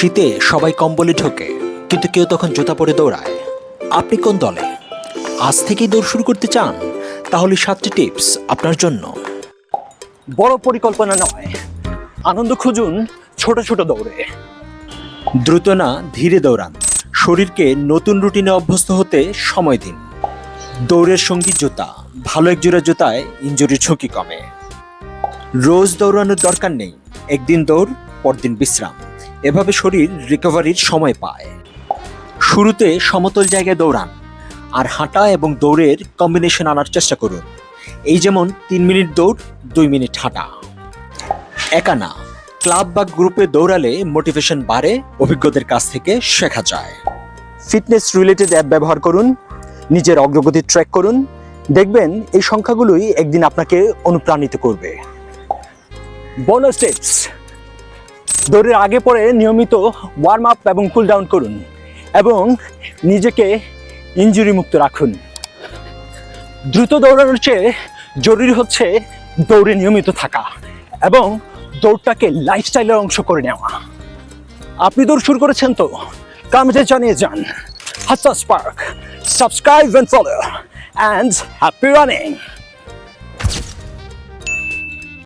শীতে সবাই কম্বলে ঢোকে, কিন্তু কেউ তখন জুতা পরে দৌড়ায়। আপনি কোন দলে? আজ থেকেই দৌড় শুরু করতে চান? তাহলে সাতটি টিপস আপনার জন্য। বড় পরিকল্পনা নয়। আনন্দ খুঁজুন ছোট ছোট দৌড়ে। দ্রুত না, ধীরে দৌড়ান। শরীরকে নতুন রুটিনে অভ্যস্ত হতে সময় দিন। দৌড়ের সঙ্গী জুতা। ভালো এক জোড়া জুতায় ইঞ্জুরির ঝুঁকি কমে। রোজ দৌড়ানোর দরকার নেই। একদিন দৌড়, পরদিন বিশ্রাম। এভাবে শরীর রিকভারির সময় পায়। শুরুতে সমতল জায়গায় দৌড়ান আর হাঁটা এবং দৌড়ের কম্বিনেশন আনার চেষ্টা করুন। এই যেমন তিন মিনিট দৌড়, দুই মিনিট হাঁটা। একা না ক্লাব বা গ্রুপে দৌড়ালে মোটিভেশন বাড়ে, অভিজ্ঞদের কাছ থেকে শেখা যায়। ফিটনেস রিলেটেড অ্যাপ ব্যবহার করুন, নিজের অগ্রগতি ট্র্যাক করুন, দেখবেন এই সংখ্যাগুলোই একদিন আপনাকে অনুপ্রাণিত করবে। বোনাস টিপস দৌড়ের আগে পরে নিয়মিত ওয়ার্ম আপ এবং কুল ডাউন করুন এবং নিজেকে ইনজুরি মুক্ত রাখুন। দ্রুত দৌড়ানোর চেয়ে জরুরি হচ্ছে দৌড়ে নিয়মিত থাকা এবং দৌড়টাকে লাইফস্টাইলের অংশ করে নেওয়া। আপনি দৌড় শুরু করেছেন তো? কমেন্টে জানিয়ে যান। হাসাস park subscribe and follow and happy running